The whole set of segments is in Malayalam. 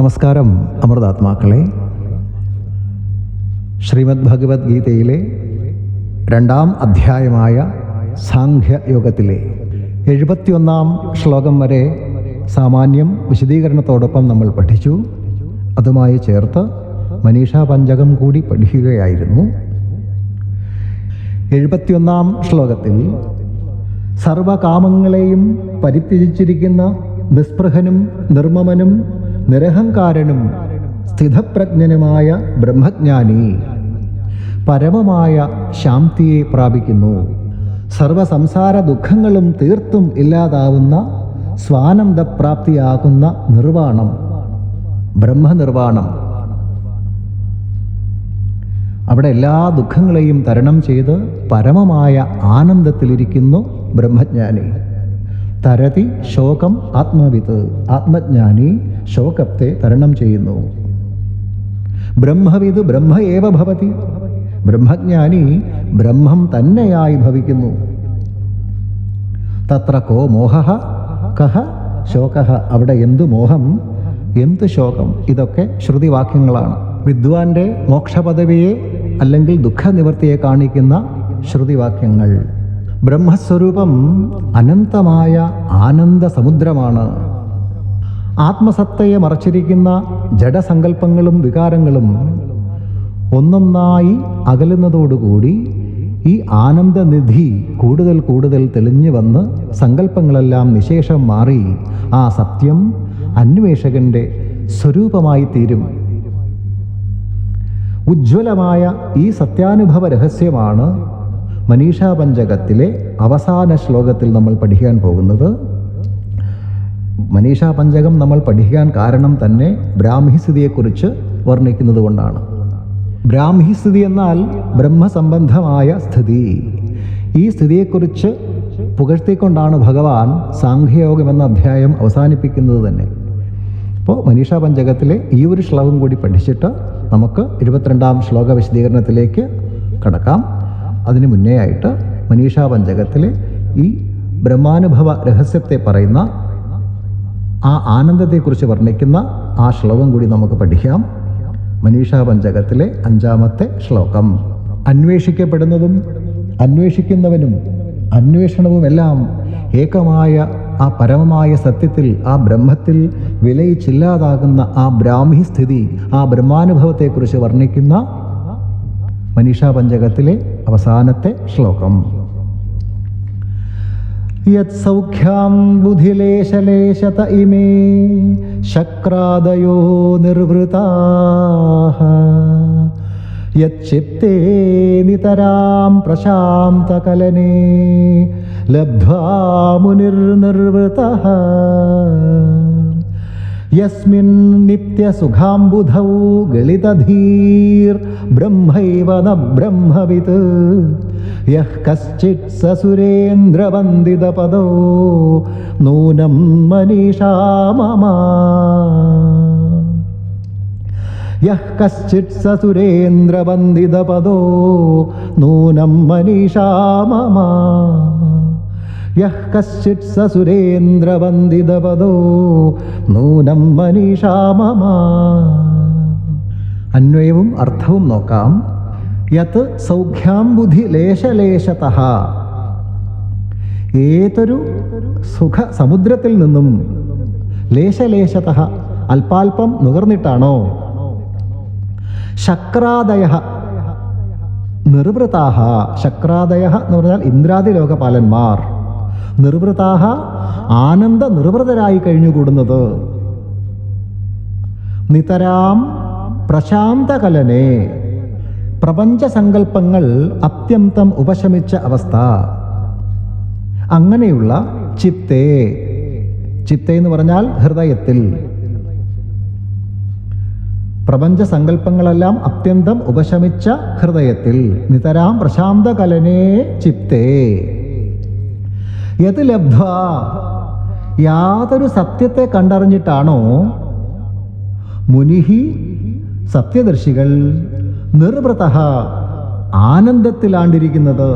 നമസ്കാരം അമൃതാത്മാക്കളെ. ശ്രീമദ് ഭഗവത്ഗീതയിലെ രണ്ടാം അധ്യായമായ സാഖ്യയോഗത്തിലെ എഴുപത്തിയൊന്നാം ശ്ലോകം വരെ സാമാന്യം വിശദീകരണത്തോടൊപ്പം നമ്മൾ പഠിച്ചു. അതുമായി ചേർത്ത് മനീഷാ പഞ്ചകം കൂടി പഠിക്കുകയായിരുന്നു. എഴുപത്തിയൊന്നാം ശ്ലോകത്തിൽ സർവകാമങ്ങളെയും പരിത്യജിച്ചിരിക്കുന്ന നിസ്പൃഹനും നിർമ്മമനും നിരഹങ്കാരനും സ്ഥിതപ്രജ്ഞനുമായ ബ്രഹ്മജ്ഞാനി. പരമമായ ശാന്തിയെ പ്രാപിക്കുന്നു. സർവസംസാര ദുഃഖങ്ങളും തീർത്തും ഇല്ലാതാവുന്ന സ്വാനന്ദപ്രാപ്തിയാകുന്ന നിർവാണം. ബ്രഹ്മനിർവാണം. അവിടെ എല്ലാ ദുഃഖങ്ങളെയും തരണം ചെയ്ത് പരമമായ ആനന്ദത്തിലിരിക്കുന്നു ബ്രഹ്മജ്ഞാനി. തരതി ശോകം ആത്മവിത്. ആത്മജ്ഞാനി ശോകത്തെ തരണം ചെയ്യുന്നു. ബ്രഹ്മവിത് ബ്രഹ്മ ഏവ ഭവതി. ബ്രഹ്മജ്ഞാനി ബ്രഹ്മം തന്നെയായി ഭവിക്കുന്നു. തത്ര കോ മോഹ? കഹ ശോക. അവിടെ എന്തു മോഹം? എന്ത് ശോകം? ഇതൊക്കെ ശ്രുതിവാക്യങ്ങളാണ്. വിദ്വാന്റെ മോക്ഷപദവിയെ അല്ലെങ്കിൽ ദുഃഖനിവൃത്തിയെ കാണിക്കുന്ന ശ്രുതിവാക്യങ്ങൾ. ബ്രഹ്മസ്വരൂപം അനന്തമായ ആനന്ദ സമുദ്രമാണ്. ആത്മസത്തയെ മറച്ചിരിക്കുന്ന ജഡസങ്കല്പങ്ങളും വികാരങ്ങളും ഒന്നൊന്നായി അകലുന്നതോടുകൂടി ഈ ആനന്ദനിധി കൂടുതൽ കൂടുതൽ തെളിഞ്ഞു വന്ന് സങ്കല്പങ്ങളെല്ലാം നിശേഷം മാറി ആ സത്യം അന്വേഷകന്റെ സ്വരൂപമായി തീരും. ഉജ്ജ്വലമായ ഈ സത്യാനുഭവ രഹസ്യമാണ് മനീഷാ പഞ്ചകത്തിലെ അവസാന ശ്ലോകത്തിൽ നമ്മൾ പഠിക്കാൻ പോകുന്നത്. മനീഷാ പഞ്ചകം നമ്മൾ പഠിക്കാൻ കാരണം തന്നെ ബ്രാഹ്മിസ്ഥിതിയെക്കുറിച്ച് വർണിക്കുന്നത് കൊണ്ടാണ്. ബ്രാഹ്മിസ്ഥിതി എന്നാൽ ബ്രഹ്മസംബന്ധമായ സ്ഥിതി. ഈ സ്ഥിതിയെക്കുറിച്ച് പുകഴ്ത്തിക്കൊണ്ടാണ് ഭഗവാൻ സാഖ്യയോഗം എന്ന അധ്യായം അവസാനിപ്പിക്കുന്നത് തന്നെ. അപ്പോൾ മനീഷാ പഞ്ചകത്തിലെ ഈ ഒരു ശ്ലോകം കൂടി പഠിച്ചിട്ട് നമുക്ക് ഇരുപത്തിരണ്ടാം ശ്ലോക വിശദീകരണത്തിലേക്ക് കടക്കാം. അതിനു മുന്നേ ആയിട്ട് മനീഷാ പഞ്ചകത്തിലെ ഈ ബ്രഹ്മാനുഭവ രഹസ്യത്തെ പറയുന്ന ആ ആനന്ദത്തെക്കുറിച്ച് വർണിക്കുന്ന ആ ശ്ലോകം കൂടി നമുക്ക് പഠിക്കാം. മനീഷാ പഞ്ചകത്തിലെ അഞ്ചാമത്തെ ശ്ലോകം. അന്വേഷിക്കപ്പെടുന്നതും അന്വേഷിക്കുന്നവനും അന്വേഷണവുമെല്ലാം ഏകമായ ആ പരമമായ സത്യത്തിൽ ആ ബ്രഹ്മത്തിൽ വിലയിച്ചില്ലാതാകുന്ന ആ ബ്രാഹ്മി സ്ഥിതി ആ ബ്രഹ്മാനുഭവത്തെക്കുറിച്ച് വർണിക്കുന്ന മനീഷാ പഞ്ചകത്തിലെ അവസാനത്തെ ശ്ലോകം. യത്സൗഖ്യാം ബുധിലേശലേശത ഇമേ ശക്രാദയോ നിർവൃതാ യച്ചിത്തേ നിതരാം പ്രശാന്തകലനെ ലബ്ധ്വാ മുനിർനിർവൃത. യസ്മിൻ നിത്യസുഖാംബുധൗ ഗളിതധീർ ബ്രഹ്മൈവ ന ബ്രഹ്മവിത്. യഃ കശ്ചിത് സസുരേന്ദ്രവന്ദിതപദോ നൂനം മനീഷാ മമ. യഹ് കശ്ചിത് സസുരേന്ദ്രവന്ദിതപദോ നൂനം മനീഷാ മമ. യഹ് കശ്ചിത് സസുരേന്ദ്രവന്ദിതപദോ നൂനം മനീഷാ മമ. അന്വയവും അർത്ഥവും നോക്കാം. യത് സൗഖ്യാംബുധി ലേശലേശത ഏതൊരു സുഖ സമുദ്രത്തിൽ നിന്നും ലേശലേശത അല്പാൽപം നുകർന്നിട്ടാണോ? ശക്രാദയ നിർവൃതാഹ. ശക്രാദയ എന്ന് പറഞ്ഞാൽ ഇന്ദ്രാദി ലോകപാലന്മാർ. നിർവൃതാഹ ആനന്ദ നിർവൃതരായി കഴിഞ്ഞുകൂടുന്നത്. നിതരാം പ്രശാന്തകലനെ. പ്രപഞ്ചസങ്കല്പങ്ങൾ അത്യന്തം ഉപശമിച്ച അവസ്ഥ. അങ്ങനെയുള്ള ചിത്തേ. ചിത്തേ എന്ന് പറഞ്ഞാൽ ഹൃദയത്തിൽ. പ്രപഞ്ച സങ്കല്പങ്ങളെല്ലാം അത്യന്തം ഉപശമിച്ച ഹൃദയത്തിൽ. നിതരാം പ്രശാന്തകലനേ ചിത്തേ. യത് ലബ്ധ യാതൊരു സത്യത്തെ കണ്ടറിഞ്ഞിട്ടാണോ? മുനിഹി സത്യദർശികൾ. നിർവൃത ആനന്ദത്തിലാണ്ടിരിക്കുന്നത്.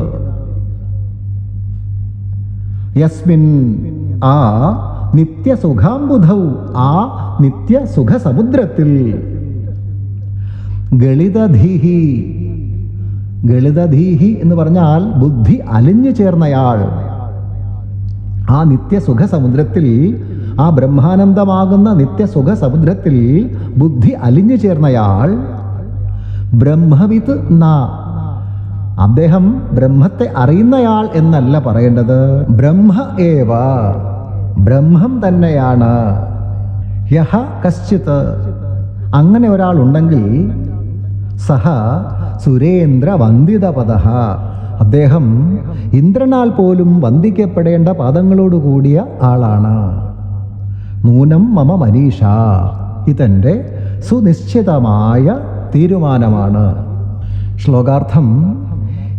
യസ്മിൻ ആ നിത്യസുഖാംബുധൗ ആ നിത്യസുഖസമുദ്രത്തിൽ. ഗളിതധീഹി ഗളിതധീഹി എന്ന് പറഞ്ഞാൽ ബുദ്ധി അലിഞ്ഞു ചേർന്നയാൾ. ആ നിത്യസുഖ സമുദ്രത്തിൽ ആ ബ്രഹ്മാനന്ദമാകുന്ന നിത്യസുഖ സമുദ്രത്തിൽ ബുദ്ധി അലിഞ്ഞു ചേർന്നയാൾ. ബ്രഹ്മവിത്ത് ന. അദ്ദേഹം ബ്രഹ്മത്തെ അറിയുന്നയാൾ എന്നല്ല പറയേണ്ടത്. ബ്രഹ്മ ഏവ. ബ്രഹ്മം തന്നെയാണ്. യഹ കശ്ചിത്. അങ്ങനെ ഒരാൾ ഉണ്ടെങ്കിൽ സഹ സുരേന്ദ്ര വന്ദിത വന്ദിതപദ അദ്ദേഹം ഇന്ദ്രനാൽ പോലും വന്ദിക്കപ്പെടേണ്ട പദങ്ങളോട് കൂടിയ ആളാണ്. നൂനം മമ മനീഷ. ഇതെന്റെ സുനിശ്ചിതമായ തീരുമാനമാണ്. ശ്ലോകാർത്ഥം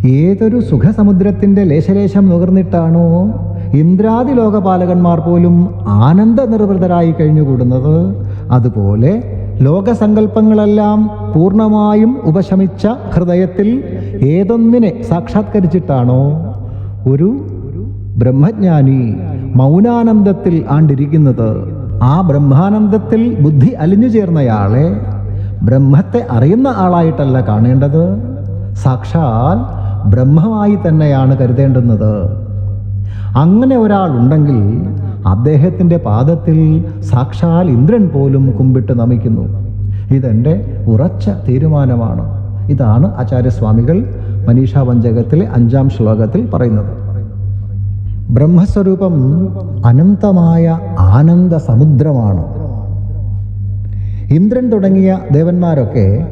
ഏതൊരു സുഖസമുദ്രത്തിന്റെ ലേശലേശം നുകർന്നിട്ടാണോ ഇന്ദ്രാദി ലോകപാലകന്മാർ പോലും ആനന്ദ നിർവൃതരായി കഴിഞ്ഞുകൂടുന്നത്? അതുപോലെ ലോകസങ്കല്പങ്ങളെല്ലാം പൂർണമായും ഉപശമിച്ച ഹൃദയത്തിൽ ഏതൊന്നിനെ സാക്ഷാത്കരിച്ചിട്ടാണോ? ഒരു ബ്രഹ്മജ്ഞാനി മൗനാനന്ദത്തിൽ ആണ്ടിരിക്കുന്നത്. ആ ബ്രഹ്മാനന്ദത്തിൽ ബുദ്ധി അലിഞ്ഞു ചേർന്നയാളെ ബ്രഹ്മത്തെ അറിയുന്ന ആളായിട്ടല്ല കാണേണ്ടത്. സാക്ഷാൽ ബ്രഹ്മമായി തന്നെയാണ് കരുതേണ്ടുന്നത്. അങ്ങനെ ഒരാൾ ഉണ്ടെങ്കിൽ അദ്ദേഹത്തിന്റെ പാദത്തിൽ സാക്ഷാൽ ഇന്ദ്രൻ പോലും കുമ്പിട്ട് നമിക്കുന്നു. ഇതെന്റെ ഉറച്ച തീരുമാനമാണ്. ഇതാണ് ആചാര്യസ്വാമികൾ മനീഷാ പഞ്ചകത്തിലെ അഞ്ചാം ശ്ലോകത്തിൽ പറയുന്നത്. ബ്രഹ്മസ്വരൂപം അനന്തമായ ആനന്ദ സമുദ്രമാണ്. ഇന്ദ്രൻ തുടങ്ങിയ ദേവന്മാരൊക്കെ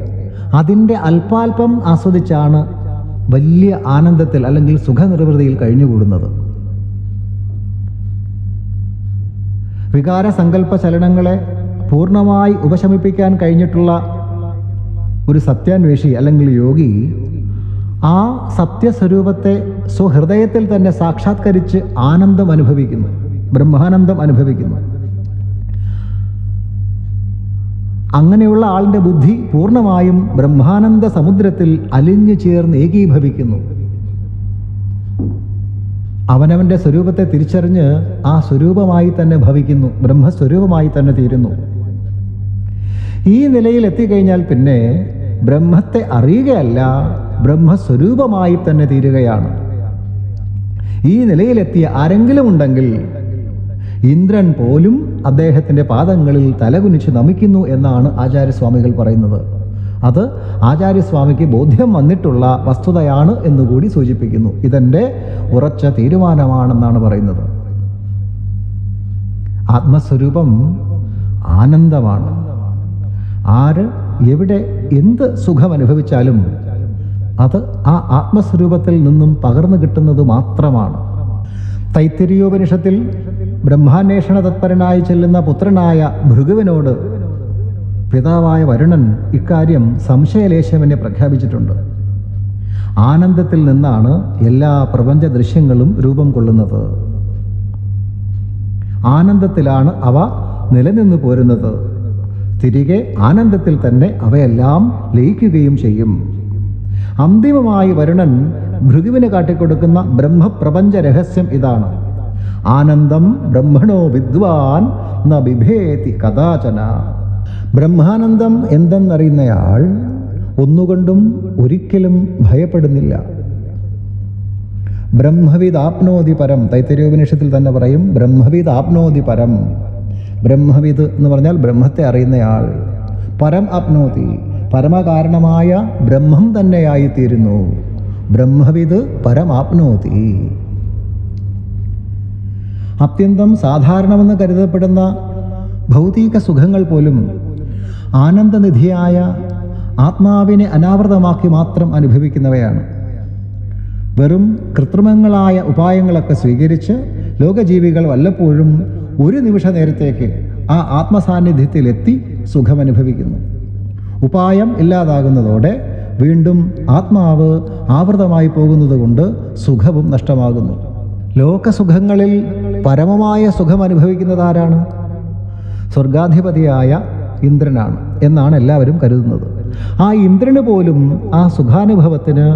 അതിന്റെ അല്പാൽപം ആസ്വദിച്ചാണ് വലിയ ആനന്ദത്തിൽ അല്ലെങ്കിൽ സുഖനിർവൃതിയിൽ കഴിഞ്ഞുകൂടുന്നത്. വികാര സങ്കല്പ ചലനങ്ങളെ പൂർണമായി ഉപശമിപ്പിക്കാൻ കഴിഞ്ഞിട്ടുള്ള ഒരു സത്യാന്വേഷി അല്ലെങ്കിൽ യോഗി ആ സത്യസ്വരൂപത്തെ സ്വഹൃദയത്തിൽ തന്നെ സാക്ഷാത്കരിച്ച് ആനന്ദം അനുഭവിക്കുന്നു ബ്രഹ്മാനന്ദം അനുഭവിക്കുന്നു. അങ്ങനെയുള്ള ആളിന്റെ ബുദ്ധി പൂർണമായും ബ്രഹ്മാനന്ദ സമുദ്രത്തിൽ അലിഞ്ഞു ചേർന്ന് ഏകീഭവിക്കുന്നു. അവനവന്റെ സ്വരൂപത്തെ തിരിച്ചറിഞ്ഞ് ആ സ്വരൂപമായി തന്നെ ഭവിക്കുന്നു ബ്രഹ്മസ്വരൂപമായി തന്നെ തീരുന്നു. ഈ നിലയിൽ എത്തിക്കഴിഞ്ഞാൽ പിന്നെ ബ്രഹ്മത്തെ അറിയുകയല്ല ബ്രഹ്മസ്വരൂപമായി തന്നെ തീരുകയാണ്. ഈ നിലയിലെത്തിയ ആരെങ്കിലും ഉണ്ടെങ്കിൽ ഇന്ദ്രൻ പോലും അദ്ദേഹത്തിന്റെ പാദങ്ങളിൽ തലകുനിച്ച് നമിക്കുന്നു എന്നാണ് ആചാര്യസ്വാമികൾ പറയുന്നത്. അത് ആചാര്യസ്വാമിക്ക് ബോധ്യം വന്നിട്ടുള്ള വസ്തുതയാണ് എന്നുകൂടി സൂചിപ്പിക്കുന്നു. ഇതെന്റെ ഉറച്ച തീരുമാനമാണെന്നാണ് പറയുന്നത്. ആത്മസ്വരൂപം ആനന്ദമാണ്. ആര് എവിടെ എന്ത് സുഖം അനുഭവിച്ചാലും അത് ആ ആത്മസ്വരൂപത്തിൽ നിന്നും പകർന്നു കിട്ടുന്നത് മാത്രമാണ്. തൈത്തിരിയോപനിഷത്തിൽ ബ്രഹ്മാന്വേഷണ തത്പരനായി ചെല്ലുന്ന പുത്രനായ ഭൃഗുവിനോട് പിതാവായ വരുണൻ ഇക്കാര്യം സംശയലേശമെന്നെ പ്രഖ്യാപിച്ചിട്ടുണ്ട്. ആനന്ദത്തിൽ നിന്നാണ് എല്ലാ പ്രപഞ്ച ദൃശ്യങ്ങളും രൂപം കൊള്ളുന്നത്. ആനന്ദത്തിലാണ് അവ നിലനിന്നു പോരുന്നത്. തിരികെ ആനന്ദത്തിൽ തന്നെ അവയെല്ലാം ലയിക്കുകയും ചെയ്യും. അന്തിമമായി വരുണൻ ഭൃഗുവിന് കാട്ടിക്കൊടുക്കുന്ന ബ്രഹ്മപ്രപഞ്ച രഹസ്യം ഇതാണ്. ആനന്ദം ബ്രഹ്മണോ വിദ്വാൻ ന ബിഭേതി കഥാചന. ബ്രഹ്മാനന്ദം എന്തെന്നറിയുന്നയാൾ ഒന്നുകൊണ്ടും ഒരിക്കലും ഭയപ്പെടുന്നില്ല. ബ്രഹ്മവിദ് ആപ്നോതി പരം തൈത്തരീയോപനിഷത്തിൽ തന്നെ പറയും ബ്രഹ്മവിദ് ആപ്നോതി പരം. ബ്രഹ്മവിദ് എന്ന് പറഞ്ഞാൽ ബ്രഹ്മത്തെ അറിയുന്നയാൾ. പരം ആപ്നോതി പരമകാരണമായ ബ്രഹ്മം തന്നെയായിത്തീരുന്നു. ബ്രഹ്മവിദ് പരമാപ്നോതി. അത്യന്തം സാധാരണമെന്ന് കരുതപ്പെടുന്ന ഭൗതിക സുഖങ്ങൾ പോലും ആനന്ദനിധിയായ ആത്മാവിനെ അനാവൃതമാക്കി മാത്രം അനുഭവിക്കുന്നവയാണ്. വെറും കൃത്രിമങ്ങളായ ഉപായങ്ങളൊക്കെ സ്വീകരിച്ച് ലോകജീവികൾ വല്ലപ്പോഴും ഒരു നിമിഷ നേരത്തേക്ക് ആ ആത്മസാന്നിധ്യത്തിലെത്തി സുഖമനുഭവിക്കുന്നു. ഉപായം ഇല്ലാതാകുന്നതോടെ വീണ്ടും ആത്മാവ് ആവൃതമായി പോകുന്നത് കൊണ്ട് സുഖവും നഷ്ടമാകുന്നു. ലോകസുഖങ്ങളിൽ പരമമായ സുഖം അനുഭവിക്കുന്നത് ആരാണ്? സ്വർഗാധിപതിയായ ഇന്ദ്രനാണ് എന്നാണ് എല്ലാവരും കരുതുന്നത്. ആ ഇന്ദ്രന് പോലും ആ സുഖാനുഭവത്തിന്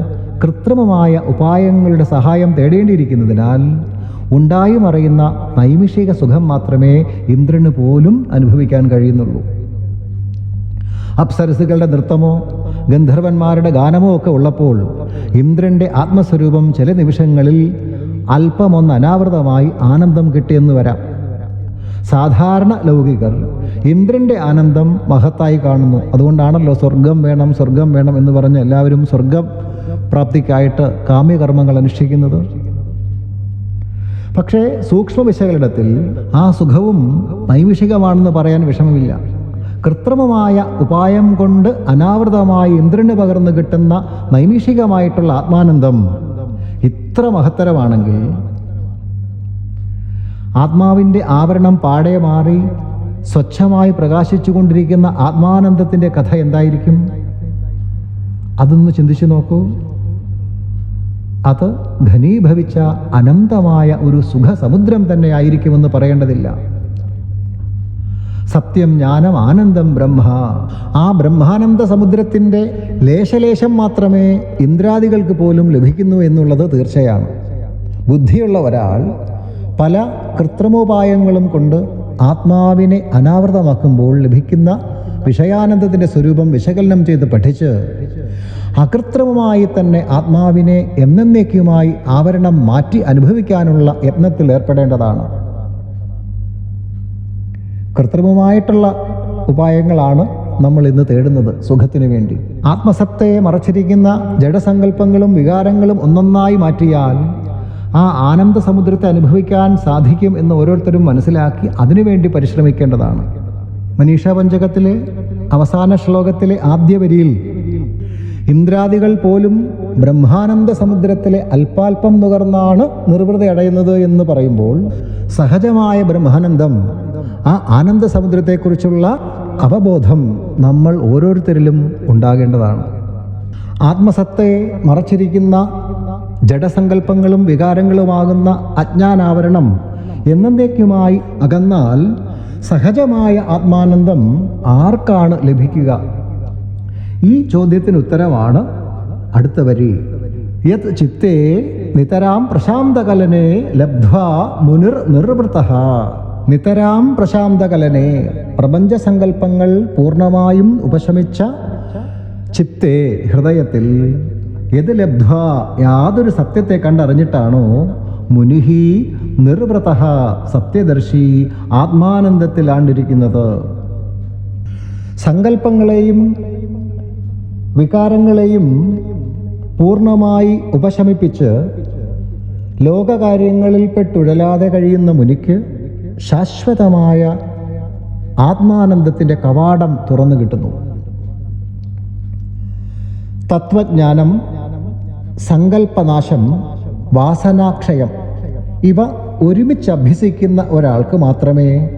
കൃത്രിമമായ ഉപായങ്ങളുടെ സഹായം തേടേണ്ടിയിരിക്കുന്നതിനാൽ ഉണ്ടായി മറയുന്ന നൈമിഷിക സുഖം മാത്രമേ ഇന്ദ്രന് പോലും അനുഭവിക്കാൻ കഴിയുന്നുള്ളൂ. അപ്സരസുകളുടെ നൃത്തമോ ഗന്ധർവന്മാരുടെ ഗാനമോ ഒക്കെ ഉള്ളപ്പോൾ ഇന്ദ്രന്റെ ആത്മസ്വരൂപം ചില നിമിഷങ്ങളിൽ അല്പമൊന്ന് അനാവൃതമായി ആനന്ദം കിട്ടിയെന്ന് വരാം. സാധാരണ ലൗകികർ ഇന്ദ്രന്റെ ആനന്ദം മഹത്തായി കാണുന്നു. അതുകൊണ്ടാണല്ലോ സ്വർഗം വേണം സ്വർഗം വേണം എന്ന് പറഞ്ഞ് എല്ലാവരും സ്വർഗം പ്രാപ്തിക്കായിട്ട് കാമ്യകർമ്മങ്ങൾ അനുഷ്ഠിക്കുന്നത്. പക്ഷേ സൂക്ഷ്മ വിശകലനത്തിൽ ആ സുഖവും നൈമിഷികമാണെന്ന് പറയാൻ വിഷമമില്ല. കൃത്രിമമായ ഉപായം കൊണ്ട് അനാവൃതമായി ഇന്ദ്രന് പകർന്നു കിട്ടുന്ന നൈമിഷികമായിട്ടുള്ള ആത്മാനന്ദം ഇത്ര മഹത്തരമാണെങ്കിൽ ആത്മാവിന്റെ ആവരണം പാടെ മാറി സ്വച്ഛമായി പ്രകാശിച്ചു കൊണ്ടിരിക്കുന്ന ആത്മാനന്ദത്തിന്റെ കഥ എന്തായിരിക്കും? അതൊന്ന് ചിന്തിച്ചു നോക്കൂ. അത് ഘനീഭവിച്ച അനന്തമായ ഒരു സുഖസമുദ്രം തന്നെ ആയിരിക്കുമെന്ന് പറയേണ്ടതില്ല. സത്യം ജ്ഞാനം ആനന്ദം ബ്രഹ്മ. ആ ബ്രഹ്മാനന്ദ സമുദ്രത്തിന്റെ ലേശലേശം മാത്രമേ ഇന്ദ്രാദികൾക്ക് പോലും ലഭിക്കുന്നു എന്നുള്ളത് തീർച്ചയാണ്. ബുദ്ധിയുള്ള ഒരാൾ പല കൃത്രിമോപായങ്ങളും കൊണ്ട് ആത്മാവിനെ അനാവൃതമാക്കുമ്പോൾ ലഭിക്കുന്ന വിഷയാനന്ദത്തിന്റെ സ്വരൂപം വിശകലനം ചെയ്ത് പഠിച്ച് അകൃത്രിമമായി തന്നെ ആത്മാവിനെ എന്നേക്കുമായി ആവരണം മാറ്റി അനുഭവിക്കാനുള്ള യത്നത്തിൽ ഏർപ്പെടേണ്ടതാണ്. കൃത്രിമമായിട്ടുള്ള ഉപായങ്ങളാണ് നമ്മൾ ഇന്ന് തേടുന്നത് സുഖത്തിന് വേണ്ടി. ആത്മസത്തയെ മറച്ചിരിക്കുന്ന ജഡസങ്കല്പങ്ങളും വികാരങ്ങളും ഒന്നൊന്നായി മാറ്റിയാൽ ആ ആനന്ദ സമുദ്രത്തെ അനുഭവിക്കാൻ സാധിക്കും എന്ന് ഓരോരുത്തരും മനസ്സിലാക്കി അതിനുവേണ്ടി പരിശ്രമിക്കേണ്ടതാണ്. മനീഷ പഞ്ചകത്തിലെ അവസാന ശ്ലോകത്തിലെ ആദ്യ വരിയിൽ ഇന്ദ്രാദികൾ പോലും ബ്രഹ്മാനന്ദ സമുദ്രത്തിലെ അല്പാൽപം നുകർന്നാണ് നിർവൃതി അടയുന്നത് എന്ന് പറയുമ്പോൾ സഹജമായ ബ്രഹ്മാനന്ദം ആ ആനന്ദ സമുദ്രത്തെക്കുറിച്ചുള്ള അവബോധം നമ്മൾ ഓരോരുത്തരിലും ഉണ്ടാകേണ്ടതാണ്. ആത്മസത്തയെ മറച്ചിരിക്കുന്ന ജഡസങ്കല്പങ്ങളും വികാരങ്ങളുമാകുന്ന അജ്ഞാനാവരണം എന്നേക്കുമായി അകന്നാൽ സഹജമായ ആത്മാനന്ദം ആർക്കാണ് ലഭിക്കുക? ഈ ചോദ്യത്തിന് ഉത്തരമാണ് അടുത്ത വരി. യത് ചിത്തേ നിതരാം പ്രശാന്തകലനെ ലബ്ധ്വാ മുനിർ നിർവൃത്ത നിതരാം പ്രശാന്തകലനെ പ്രപഞ്ചസങ്കല്പങ്ങൾ പൂർണമായും ഉപശമിച്ച ചിത്തെ ഹൃദയത്തിൽ എത് ലബ്ധ യാതൊരു സത്യത്തെ കണ്ടറിഞ്ഞിട്ടാണോ? മുനിഹി നിർവൃത സത്യദർശി ആത്മാനന്ദത്തിലാണ്ടിരിക്കുന്നത്. സങ്കല്പങ്ങളെയും വികാരങ്ങളെയും പൂർണമായി ഉപശമിപ്പിച്ച് ലോകകാര്യങ്ങളിൽ പെട്ടുഴലാതെ കഴിയുന്ന മുനിക്ക് ശാശ്വതമായ ആത്മാനന്ദത്തിന്റെ കവാടം തുറന്നു കിട്ടുന്നു. തത്വജ്ഞാനം സങ്കല്പനാശം വാസനാക്ഷയം ഇവ ഒരുമിച്ച് അഭ്യസിക്കുന്ന ഒരാൾക്ക് മാത്രമേ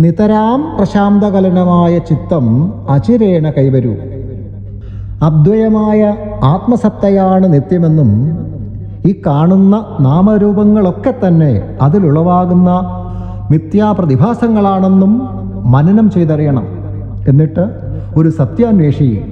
നിതരാം പ്രശാന്തകലനമായ ചിത്തം അചിരേണ കൈവരൂ. അദ്വയമായ ആത്മസത്തയാണ് നിത്യമെന്നും ഈ കാണുന്ന നാമരൂപങ്ങളൊക്കെ തന്നെ അതിലുളവാകുന്ന മിഥ്യാപ്രതിഭാസങ്ങളാണെന്നും മനനം ചെയ്തറിയണം. എന്നിട്ട് ഒരു സത്യാന്വേഷി.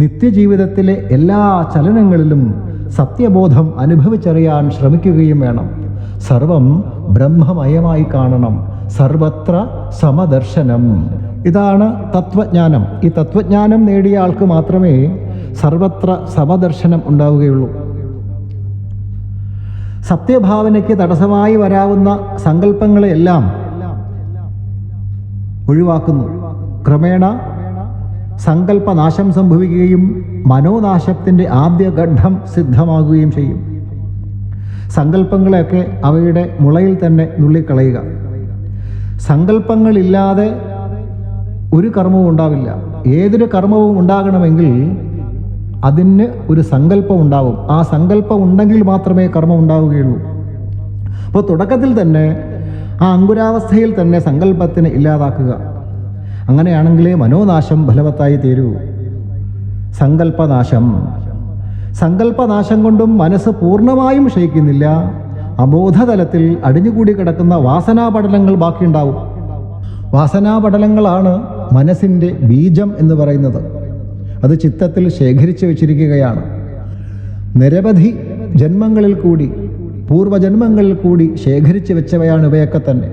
നിത്യജീവിതത്തിലെ എല്ലാ ചലനങ്ങളിലും സത്യബോധം അനുഭവിച്ചറിയാൻ ശ്രമിക്കുകയും വേണം. സർവം ബ്രഹ്മമയമായി കാണണം. സർവത്ര സമദർശനം. ഇതാണ് തത്വജ്ഞാനം. ഈ തത്വജ്ഞാനം നേടിയ ആൾക്ക് മാത്രമേ സർവത്ര സമദർശനം ഉണ്ടാവുകയുള്ളൂ. സത്യഭാവനയ്ക്ക് തടസ്സമായി വരാവുന്ന സങ്കല്പങ്ങളെയെല്ലാം ഒഴിവാക്കുന്നു. ക്രമേണ സങ്കല്പനാശം സംഭവിക്കുകയും മനോനാശത്തിന്റെ ആദ്യ ഘട്ടം സിദ്ധമാകുകയും ചെയ്യും. സങ്കല്പങ്ങളെയൊക്കെ അവയുടെ മുളയിൽ തന്നെ നുള്ളിക്കളയുക. സങ്കല്പങ്ങളില്ലാതെ ഒരു കർമ്മവും ഉണ്ടാവില്ല. ഏതൊരു കർമ്മവും ഉണ്ടാകണമെങ്കിൽ അതിന് ഒരു സങ്കല്പം ഉണ്ടാവും. ആ സങ്കല്പം ഉണ്ടെങ്കിൽ മാത്രമേ കർമ്മം ഉണ്ടാവുകയുള്ളൂ. അപ്പോൾ തുടക്കത്തിൽ തന്നെ ആ അങ്കുരാവസ്ഥയിൽ തന്നെ സങ്കല്പത്തിന് ഇല്ലാതാക്കുക. അങ്ങനെയാണെങ്കിലേ മനോനാശം ഫലവത്തായി തീരൂ. സങ്കല്പനാശം. സങ്കല്പനാശം കൊണ്ടും മനസ്സ് പൂർണമായും ക്ഷയിക്കുന്നില്ല. അബോധതലത്തിൽ അടിഞ്ഞുകൂടി കിടക്കുന്ന വാസനാപടലങ്ങൾ ബാക്കിയുണ്ടാവും. വാസനാപടലങ്ങളാണ് മനസ്സിന്റെ ബീജം എന്ന് പറയുന്നത്. അത് ചിത്തത്തിൽ ശേഖരിച്ചു വച്ചിരിക്കുകയാണ്. നിരവധി ജന്മങ്ങളിൽ കൂടി പൂർവജന്മങ്ങളിൽ കൂടി ശേഖരിച്ചു വെച്ചവയാണ് ഇവയൊക്കെ തന്നെ.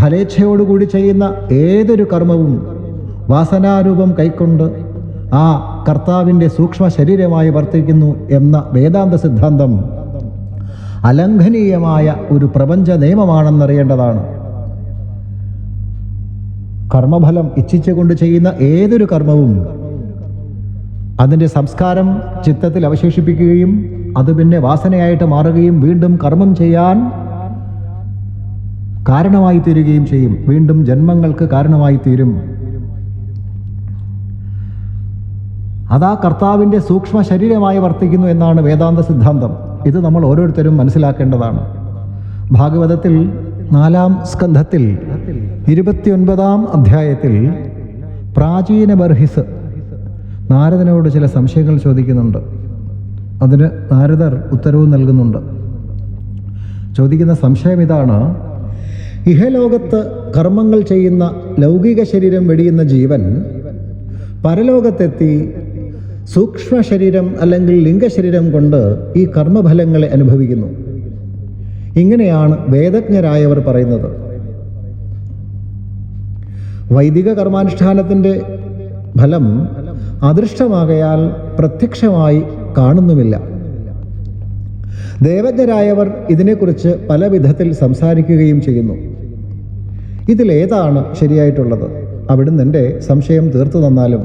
ഫലേച്ഛയോടുകൂടി ചെയ്യുന്ന ഏതൊരു കർമ്മവും വാസനാരൂപം കൈക്കൊണ്ട് ആ കർത്താവിന്റെ സൂക്ഷ്മ ശരീരമായി വർത്തിക്കുന്നു എന്ന വേദാന്ത സിദ്ധാന്തം അലംഘനീയമായ ഒരു പ്രപഞ്ച നിയമമാണെന്നറിയേണ്ടതാണ്. കർമ്മഫലം ഇച്ഛിച്ചുകൊണ്ട് ചെയ്യുന്ന ഏതൊരു കർമ്മവും അതിന്റെ സംസ്കാരം ചിത്തത്തിൽ അവശേഷിപ്പിക്കുകയും അത് പിന്നെ വാസനയായിട്ട് മാറുകയും വീണ്ടും കർമ്മം ചെയ്യാൻ കാരണമായി തീരുകയും ചെയ്യും. വീണ്ടും ജന്മങ്ങൾക്ക് കാരണമായി തീരും. അതാ കർത്താവിന്റെ സൂക്ഷ്മ ശരീരമായി വർത്തിക്കുന്നു എന്നാണ് വേദാന്ത സിദ്ധാന്തം. ഇത് നമ്മൾ ഓരോരുത്തരും മനസ്സിലാക്കേണ്ടതാണ്. ഭാഗവതത്തിൽ നാലാം സ്കന്ധത്തിൽ ഇരുപത്തിയൊൻപതാം അധ്യായത്തിൽ പ്രാചീന ബർഹിസ് നാരദനോട് ചില സംശയങ്ങൾ ചോദിക്കുന്നുണ്ട്. അതിന് നാരദർ ഉത്തരവും നൽകുന്നുണ്ട്. ചോദിക്കുന്ന സംശയം ഇതാണ്. ഇഹലോകത്ത് കർമ്മങ്ങൾ ചെയ്യുന്ന ലൗകിക ശരീരം വെടിയുന്ന ജീവൻ പരലോകത്തെത്തി സൂക്ഷ്മ ശരീരം അല്ലെങ്കിൽ ലിംഗശരീരം കൊണ്ട് ഈ കർമ്മഫലങ്ങളെ അനുഭവിക്കുന്നു. ഇങ്ങനെയാണ് വേദജ്ഞരായവർ പറയുന്നത്. വൈദിക കർമാനുഷ്ഠാനത്തിന്റെ ഫലം അദൃഷ്ടമാകയാൽ പ്രത്യക്ഷമായി കാണുന്നുമില്ല. ദേവജ്ഞരായവർ ഇതിനെക്കുറിച്ച് പല വിധത്തിൽ സംസാരിക്കുകയും ചെയ്യുന്നു. ഇതിലേതാണ് ശരിയായിട്ടുള്ളത്? അവിടുന്ന് എന്റെ സംശയം തീർത്തു തന്നാലും.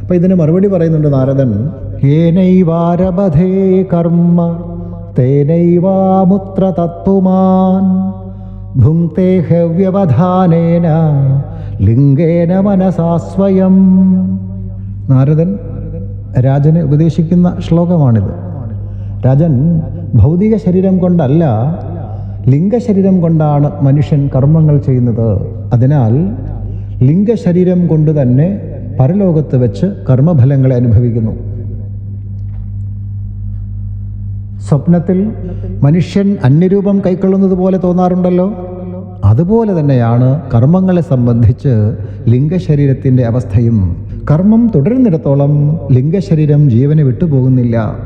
അപ്പം ഇതിന് മറുപടി പറയുന്നുണ്ട് നാരദൻ ഏനൈവാരബധേ കർമ്മ തേനൈവാമുത്ര തത്പുമാൻ ഭുങ്ക്തേ ഹവ്യവധാനേന ലിംഗേന മനസാസ്വയം. നാരദൻ രാജന് ഉപദേശിക്കുന്ന ശ്ലോകമാണിത്. രാജൻ ഭൗതിക ശരീരം കൊണ്ടല്ല ലിംഗശരീരം കൊണ്ടാണ് മനുഷ്യൻ കർമ്മങ്ങൾ ചെയ്യുന്നത്. അതിനാൽ ലിംഗശരീരം കൊണ്ട് തന്നെ പരലോകത്ത് വെച്ച് കർമ്മഫലങ്ങളെ അനുഭവിക്കുന്നു. സ്വപ്നത്തിൽ മനുഷ്യൻ അന്യരൂപം കൈക്കൊള്ളുന്നത് പോലെ തോന്നാറുണ്ടല്ലോ? അതുപോലെ തന്നെയാണ് കർമ്മങ്ങളെ സംബന്ധിച്ച് ലിംഗശരീരത്തിന്റെ അവസ്ഥയും. കർമ്മം തുടരുന്നിടത്തോളം ലിംഗശരീരം ജീവനെ വിട്ടുപോകുന്നില്ല.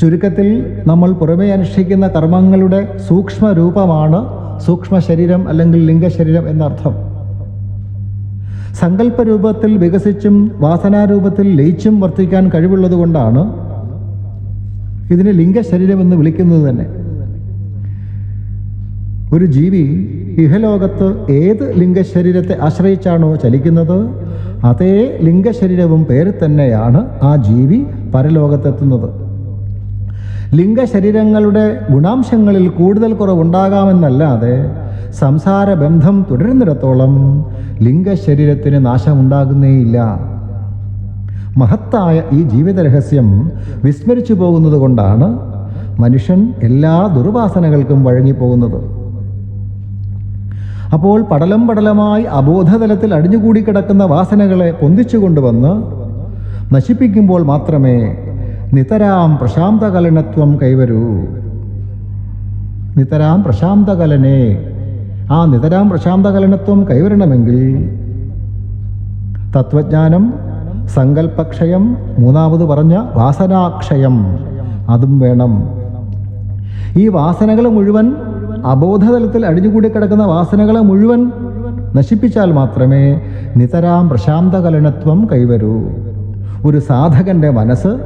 ചുരുക്കത്തിൽ നമ്മൾ പുറമേ അനുഷ്ഠിക്കുന്ന കർമ്മങ്ങളുടെ സൂക്ഷ്മ രൂപമാണ് സൂക്ഷ്മ ശരീരം അല്ലെങ്കിൽ ലിംഗശരീരം എന്നർത്ഥം. സങ്കല്പരൂപത്തിൽ വികസിച്ചും വാസനാരൂപത്തിൽ ലയിച്ചും വർത്തിക്കാൻ കഴിവുള്ളതുകൊണ്ടാണ് ഇതിനെ ലിംഗശരീരം എന്ന് വിളിക്കുന്നത് തന്നെ. ഒരു ജീവി ഇഹലോകത്ത് ഏത് ലിംഗശരീരത്തെ ആശ്രയിച്ചാണോ ചലിക്കുന്നത് അതേ ലിംഗശരീരവും പേര് തന്നെയാണ് ആ ജീവി പരലോകത്തെത്തുന്നത്. ലിംഗശരീരങ്ങളുടെ ഗുണാംശങ്ങളിൽ കൂടുതൽ കുറവുണ്ടാകാമെന്നല്ലാതെ സംസാര ബന്ധം തുടരുന്നിടത്തോളം ലിംഗശരീരത്തിന് നാശമുണ്ടാകുന്നേയില്ല. മഹത്തായ ഈ ജീവിത രഹസ്യം വിസ്മരിച്ചു പോകുന്നത് കൊണ്ടാണ് മനുഷ്യൻ എല്ലാ ദുർവാസനകൾക്കും വഴങ്ങിപ്പോകുന്നത്. അപ്പോൾ പടലം പടലമായി അബോധതലത്തിൽ അടിഞ്ഞുകൂടി കിടക്കുന്ന വാസനകളെ പൊന്തിച്ചു കൊണ്ടുവന്ന് നശിപ്പിക്കുമ്പോൾ മാത്രമേ നിതരാം പ്രശാന്തകലനത്വം കൈവരൂ. നിതരാം പ്രശാന്തകലനെ ആ നിതരാം പ്രശാന്തകലനത്വം കൈവരണമെങ്കിൽ തത്വജ്ഞാനം സങ്കല്പക്ഷയം മൂന്നാമത് പറഞ്ഞ വാസനാക്ഷയം. അതും വേണം. ഈ വാസനകൾ മുഴുവൻ അബോധതലത്തിൽ അടിഞ്ഞുകൂടി കിടക്കുന്ന വാസനകളെ മുഴുവൻ നശിപ്പിച്ചാൽ മാത്രമേ നിതരാം പ്രശാന്തകലനത്വം കൈവരൂ. ഒരു സാധകന്റെ മനസ്സ്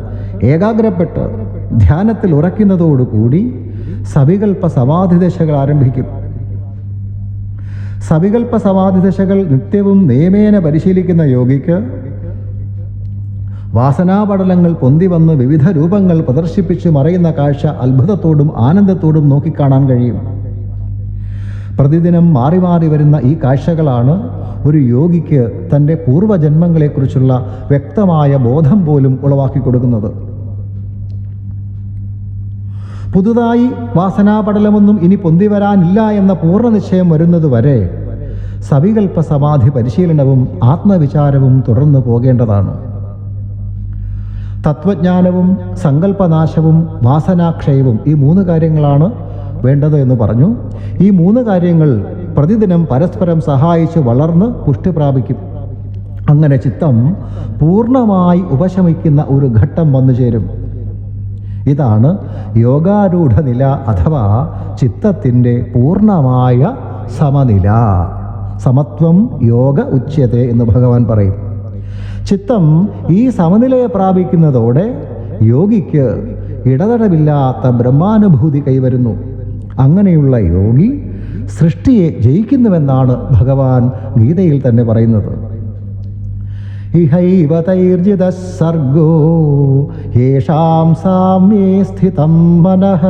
ഏകാഗ്രപ്പെട്ട് ധ്യാനത്തിൽ ഉറയ്ക്കുന്നതോടുകൂടി സവികൽപ്പ സമാധി ദശകൾ ആരംഭിക്കും. സവികൽപ്പ സമാധി ദശകൾ നിത്യവും നിയമേന പരിശീലിക്കുന്ന യോഗിക്ക് വാസനാപടലങ്ങൾ പൊന്തി വന്ന് വിവിധ രൂപങ്ങൾ പ്രദർശിപ്പിച്ച് മറയുന്ന കാഴ്ച അത്ഭുതത്തോടും ആനന്ദത്തോടും നോക്കിക്കാണാൻ കഴിയും. പ്രതിദിനം മാറി മാറി വരുന്ന ഈ കാഴ്ചകളാണ് ഒരു യോഗിക്ക് തന്റെ പൂർവജന്മങ്ങളെക്കുറിച്ചുള്ള വ്യക്തമായ ബോധം പോലും ഉളവാക്കി കൊടുക്കുന്നത്. പുതുതായി വാസനാപടലമൊന്നും ഇനി പൊന്തി വരാനില്ല എന്ന പൂർണ നിശ്ചയം വരുന്നതുവരെ സവികൽപ്പ സമാധി പരിശീലനവും ആത്മവിചാരവും തുടർന്നു പോകേണ്ടതാണ്. തത്വജ്ഞാനവും സങ്കല്പനാശവും വാസനാക്ഷയവും ഈ മൂന്ന് കാര്യങ്ങളാണ് വേണ്ടത് എന്ന് പറഞ്ഞു. ഈ മൂന്ന് കാര്യങ്ങൾ പ്രതിദിനം പരസ്പരം സഹായിച്ച് വളർന്ന് പുഷ്ടി പ്രാപിക്കും. അങ്ങനെ ചിത്തം പൂർണമായി ഉപശമിക്കുന്ന ഒരു ഘട്ടം വന്നു ചേരും. ഇതാണ് യോഗാരൂഢനില അഥവാ ചിത്തത്തിന്റെ പൂർണമായ സമനില. സമത്വം യോഗ ഉച്ചതേ എന്ന് ഭഗവാൻ പറയും. ചിത്തം ഈ സമനിലയെ പ്രാപിക്കുന്നതോടെ യോഗിക്ക് ഇടതടവില്ലാത്ത ബ്രഹ്മാനുഭൂതി കൈവരുന്നു. അങ്ങനെയുള്ള യോഗി സൃഷ്ടിയെ ജയിക്കുന്നുവെന്നാണ് ഭഗവാൻ ഗീതയിൽ തന്നെ പറയുന്നത്. ഇഹൈവതൈർജിത സർഗോ യേഷാം സാമ്യേ സ്ഥിതം മനഃ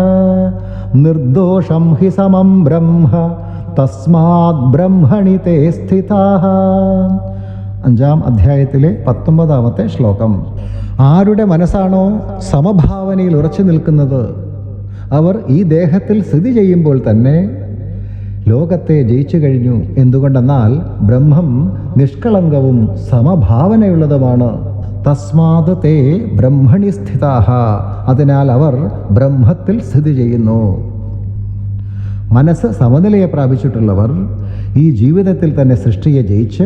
നിർദോഷം ഹി സമം ബ്രഹ്മ തസ്മാത് ബ്രഹ്മണി തേ സ്ഥിതാഃ അഞ്ചാം അധ്യായത്തിലെ പത്തൊമ്പതാമത്തെ ശ്ലോകം. ആരുടെ മനസ്സാണോ സമഭാവനയിൽ ഉറച്ചു നിൽക്കുന്നത്? അവർ ഈ ദേഹത്തിൽ സ്ഥിതി ചെയ്യുമ്പോൾ തന്നെ ലോകത്തെ ജയിച്ചു കഴിഞ്ഞു. എന്തുകൊണ്ടെന്നാൽ ബ്രഹ്മം നിഷ്കളങ്കവും സമഭാവനയുള്ളതുമാണ്. തസ്മാത് തേ ബ്രഹ്മണി സ്ഥിതാഹ. അതിനാൽ അവർ ബ്രഹ്മത്തിൽ സ്ഥിതി ചെയ്യുന്നു. മനസ്സ് സമനിലയെ പ്രാപിച്ചിട്ടുള്ളവർ ഈ ജീവിതത്തിൽ തന്നെ സൃഷ്ടിയെ ജയിച്ച്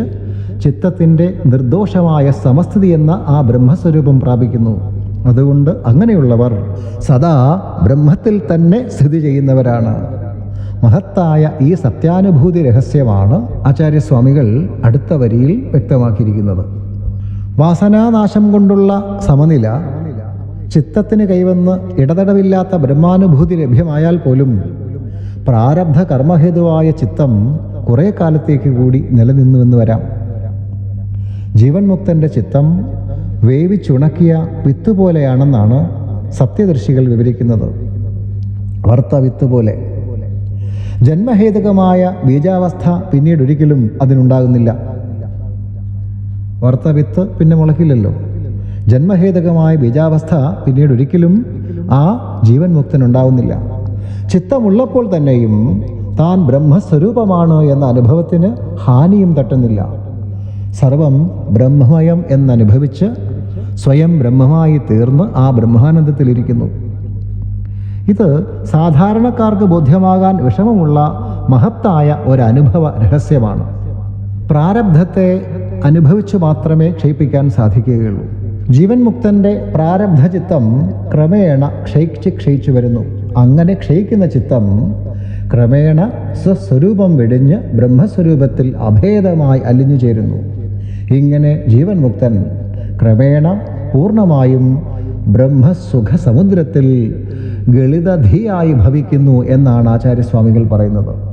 ചിത്തത്തിന്റെ നിർദോഷമായ സമസ്ഥിതി എന്ന ആ ബ്രഹ്മസ്വരൂപം പ്രാപിക്കുന്നു. അതുകൊണ്ട് അങ്ങനെയുള്ളവർ സദാ ബ്രഹ്മത്തിൽ തന്നെ സ്ഥിതി ചെയ്യുന്നവരാണ്. മഹത്തായ ഈ സത്യാനുഭൂതി രഹസ്യമാണ് ആചാര്യസ്വാമികൾ അടുത്ത വരിയിൽ വ്യക്തമാക്കിയിരിക്കുന്നത്. വാസനാനാശം കൊണ്ടുള്ള സമനില ചിത്തത്തിന് കൈവന്ന് ഇടതടവില്ലാത്ത ബ്രഹ്മാനുഭൂതി ലഭ്യമായാൽ പോലും പ്രാരബ്ധ കർമ്മഹേതുവായ ചിത്തം കുറേ കാലത്തേക്ക് കൂടി നിലനിന്നുവെന്ന് വരാം. ജീവൻ മുക്തന്റെ ചിത്തം വേവിച്ചുണക്കിയ വിത്ത് പോലെയാണെന്നാണ് സത്യദർശികൾ വിവരിക്കുന്നത്. വറുത്ത വിത്ത് പോലെ ജന്മഹേതുകമായ ബീജാവസ്ഥ പിന്നീട് ഒരിക്കലും അതിനുണ്ടാകുന്നില്ല. വറുത്ത വിത്ത് പിന്നെ മുളക്കില്ലല്ലോ. ജന്മഹേതുകമായ ബീജാവസ്ഥ പിന്നീട് ഒരിക്കലും ആ ജീവൻ മുക്തനുണ്ടാവുന്നില്ല ചിത്തമുള്ളപ്പോൾ തന്നെയും താൻ ബ്രഹ്മസ്വരൂപമാണ് എന്ന അനുഭവത്തിന് ഹാനിയും തട്ടുന്നില്ല. സർവം ബ്രഹ്മമയം എന്നനുഭവിച്ച് സ്വയം ബ്രഹ്മമായി തീർന്ന് ആ ബ്രഹ്മാനന്ദത്തിലിരിക്കുന്നു. ഇത് സാധാരണക്കാർക്ക് ബോധ്യമാകാൻ വിഷമമുള്ള മഹത്തായ ഒരനുഭവ രഹസ്യമാണ്. പ്രാരബ്ധത്തെ അനുഭവിച്ചു മാത്രമേ ക്ഷയിപ്പിക്കാൻ സാധിക്കുകയുള്ളൂ. ജീവൻ മുക്തന്റെ പ്രാരബ്ധ ചിത്തം ക്രമേണ ക്ഷയിച്ച് ക്ഷയിച്ചു വരുന്നു. അങ്ങനെ ക്ഷയിക്കുന്ന ചിത്തം ക്രമേണ സ്വസ്വരൂപം വെടിഞ്ഞ് ബ്രഹ്മസ്വരൂപത്തിൽ അഭേദമായി അലിഞ്ഞു ചേരുന്നു. ഇങ്ങനെ ജീവൻ മുക്തൻ ക്രമേണ പൂർണമായും ബ്രഹ്മസുഖ സമുദ്രത്തിൽ ഗളിതധിയായി ഭവിക്കുന്നു എന്നാണ് ആചാര്യസ്വാമികൾ പറയുന്നത്.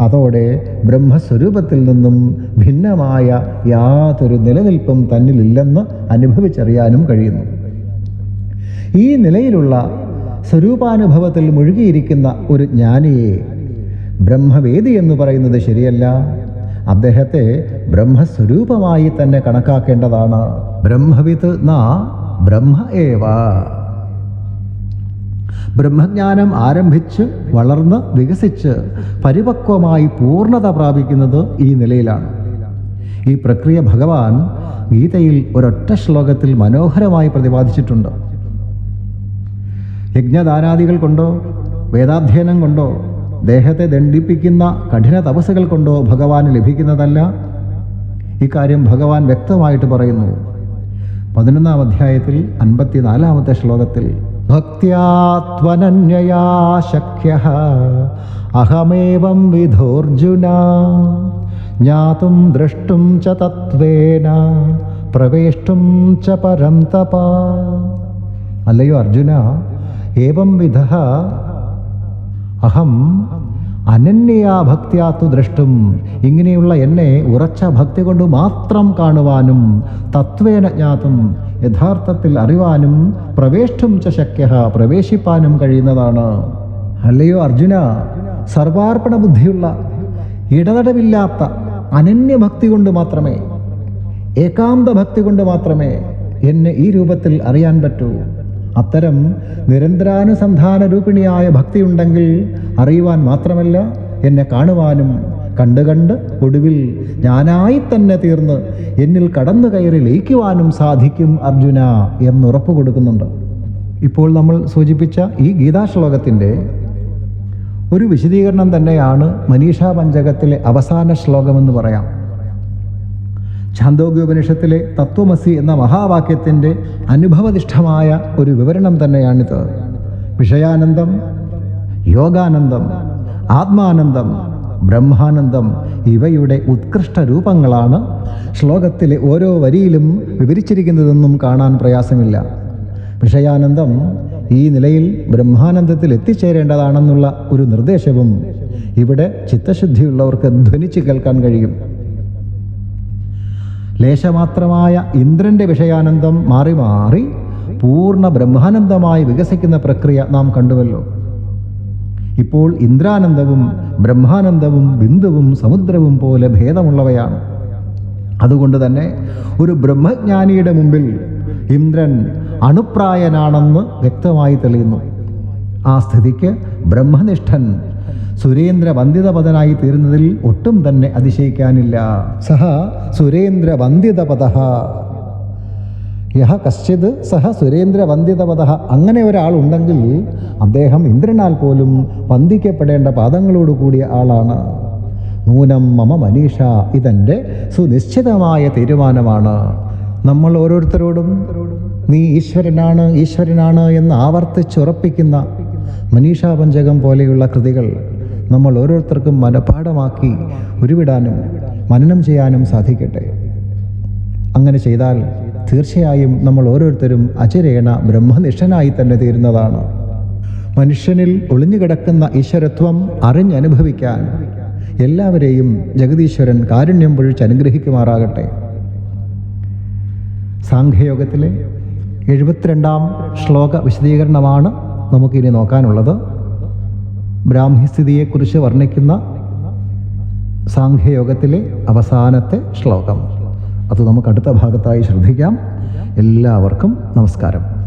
അതോടെ ബ്രഹ്മസ്വരൂപത്തിൽ നിന്നും ഭിന്നമായ യാതൊരു നിലനിൽപ്പും തന്നിലില്ലെന്ന് അനുഭവിച്ചറിയാനും കഴിയുന്നു. ഈ നിലയിലുള്ള സ്വരൂപാനുഭവത്തിൽ മുഴുകിയിരിക്കുന്ന ഒരു ജ്ഞാനിയെ ബ്രഹ്മവേദി എന്ന് പറയുന്നത് ശരിയല്ല. അദ്ദേഹത്തെ ബ്രഹ്മസ്വരൂപമായി തന്നെ കണക്കാക്കേണ്ടതാണ്. ബ്രഹ്മവിത്ത് ന ബ്രഹ്മജ്ഞാനം ആരംഭിച്ച് വളർന്ന് വികസിച്ച് പരിപക്വമായി പൂർണത പ്രാപിക്കുന്നത് ഈ നിലയിലാണ്. ഈ പ്രക്രിയ ഭഗവാൻ ഗീതയിൽ ഒരൊറ്റ ശ്ലോകത്തിൽ മനോഹരമായി പ്രതിപാദിച്ചിട്ടുണ്ട്. യജ്ഞദാനാദികൾ കൊണ്ടോ വേദാധ്യയനം കൊണ്ടോ ദേഹത്തെ ദണ്ഡിപ്പിക്കുന്ന കഠിന തപസ്സുകൾ കൊണ്ടോ ഭഗവാന് ലഭിക്കുന്നതല്ല? ഇക്കാര്യം ഭഗവാൻ വ്യക്തമായിട്ട് പറയുന്നു. പതിനൊന്നാം അധ്യായത്തിൽ അൻപത്തിനാലാമത്തെ ശ്ലോകത്തിൽ ഭക്യാത്വനന്യയാ ശക്യ അഹമേവം വിധോർജുന ജ്ഞാതും ദ്രഷ്ടും ച തത്വേന പ്രവേഷ്ടും ച പരം തപ അല്ലയോ അർജുന ഏവം വിധ അഹം അനന്യയാ ഭക്തിയാത്തു ദ്രഷ്ടും. ഇങ്ങനെയുള്ള എന്നെ ഉറച്ച ഭക്തി കൊണ്ട് മാത്രം കാണുവാനും തത്വേന ജ്ഞാതും യഥാർത്ഥത്തിൽ അറിവാനും പ്രവേഷ്ടും ച ശക്യ പ്രവേശിപ്പാനും കഴിയുന്നതാണ്. അല്ലയോ അർജുന? സർവാർപ്പണ ബുദ്ധിയുള്ള ഇടതടവില്ലാത്ത അനന്യഭക്തി കൊണ്ട് മാത്രമേ ഏകാന്ത ഭക്തി കൊണ്ട് മാത്രമേ എന്നെ ഈ രൂപത്തിൽ അറിയാൻ പറ്റൂ. അത്തരം നിരന്തരാനുസന്ധാന രൂപിണിയായ ഭക്തിയുണ്ടെങ്കിൽ അറിയുവാൻ മാത്രമല്ല എന്നെ കാണുവാനും കണ്ട് കണ്ട് ഒടുവിൽ ഞാനായി തന്നെ തീർന്ന് എന്നിൽ കടന്നു കയറി ലയിക്കുവാനും സാധിക്കും അർജുന എന്നുറപ്പ് കൊടുക്കുന്നുണ്ട്. ഇപ്പോൾ നമ്മൾ സൂചിപ്പിച്ച ഈ ഗീതാശ്ലോകത്തിന്റെ ഒരു വിശദീകരണം തന്നെയാണ് മനീഷാ പഞ്ചകത്തിലെ അവസാന ശ്ലോകമെന്ന് പറയാം. ഛാന്തോഗ്യോപനിഷത്തിലെ തത്വമസി എന്ന മഹാവാക്യത്തിന്റെ അനുഭവനിഷ്ഠമായ ഒരു വിവരണം തന്നെയാണിത്. വിഷയാനന്ദം യോഗാനന്ദം ആത്മാനന്ദം ബ്രഹ്മാനന്ദം ഇവയുടെ ഉത്കൃഷ്ട രൂപങ്ങളാണ് ശ്ലോകത്തിലെ ഓരോ വരിയിലും വിവരിച്ചിരിക്കുന്നതെന്നും കാണാൻ പ്രയാസമില്ല. വിഷയാനന്ദം ഈ നിലയിൽ ബ്രഹ്മാനന്ദത്തിൽ എത്തിച്ചേരേണ്ടതാണെന്നുള്ള ഒരു നിർദ്ദേശവും ഇവിടെ ചിത്തശുദ്ധിയുള്ളവർക്ക് ധ്വനിച്ച് കേൾക്കാൻ കഴിയും. ലേശമാത്രമായ ഇന്ദ്രന്റെ വിഷയാനന്ദം മാറി മാറി പൂർണ ബ്രഹ്മാനന്ദമായി വികസിക്കുന്ന പ്രക്രിയ നാം കണ്ടുവല്ലോ. ഇപ്പോൾ ഇന്ദ്രാനന്ദവും ബ്രഹ്മാനന്ദവും ബിന്ദുവും സമുദ്രവും പോലെ ഭേദമുള്ളവയാണ്. അതുകൊണ്ട് തന്നെ ഒരു ബ്രഹ്മജ്ഞാനിയുടെ മുമ്പിൽ ഇന്ദ്രൻ അണുപ്രായനാണെന്ന് വ്യക്തമായി തെളിയുന്നു. ആ സ്ഥിതിക്ക് ബ്രഹ്മനിഷ്ഠൻ സുരേന്ദ്ര വന്ദിതപദനായി തീരുന്നതിൽ ഒട്ടും തന്നെ അതിശയിക്കാനില്ല. സഹ സുരേന്ദ്ര വന്ദിതപദ യഹ കശ്ചിത് സഹ സുരേന്ദ്ര വന്ദിതപദ അങ്ങനെ ഒരാൾ ഉണ്ടെങ്കിൽ അദ്ദേഹം ഇന്ദ്രനാൽ പോലും വന്ദിക്കപ്പെടേണ്ട പാദങ്ങളോട് കൂടിയ ആളാണ്. നൂനം മമ മനീഷ ഇതെന്റെ സുനിശ്ചിതമായ തീരുമാനമാണ്. നമ്മൾ ഓരോരുത്തരോടും നീ ഈശ്വരനാണ് ഈശ്വരനാണ് എന്ന് ആവർത്തിച്ചുറപ്പിക്കുന്ന മനീഷാ പഞ്ചകം പോലെയുള്ള കൃതികൾ നമ്മൾ ഓരോരുത്തർക്കും മനപാഠമാക്കി ഉരുവിടാനും മനനം ചെയ്യാനും സാധിക്കട്ടെ. അങ്ങനെ ചെയ്താൽ തീർച്ചയായും നമ്മൾ ഓരോരുത്തരും അചരേണ ബ്രഹ്മനിഷ്ഠനായി തന്നെ തീരുന്നതാണ്. മനുഷ്യനിൽ ഒളിഞ്ഞുകിടക്കുന്ന ഈശ്വരത്വം അറിഞ്ഞനുഭവിക്കാൻ എല്ലാവരെയും ജഗതീശ്വരൻ കാരുണ്യം പൊഴിച്ച് അനുഗ്രഹിക്കുമാറാകട്ടെ. സാഖ്യയോഗത്തിലെ എഴുപത്തിരണ്ടാം ശ്ലോക വിശദീകരണമാണ് നമുക്കിനി നോക്കാനുള്ളത്. ബ്രാഹ്മിസ്ഥിതിയെക്കുറിച്ച് വർണിക്കുന്ന സാഖ്യയോഗത്തിലെ അവസാനത്തെ ശ്ലോകം. അത് നമുക്ക് അടുത്ത ഭാഗത്തായി ശ്രദ്ധിക്കാം. എല്ലാവർക്കും നമസ്കാരം.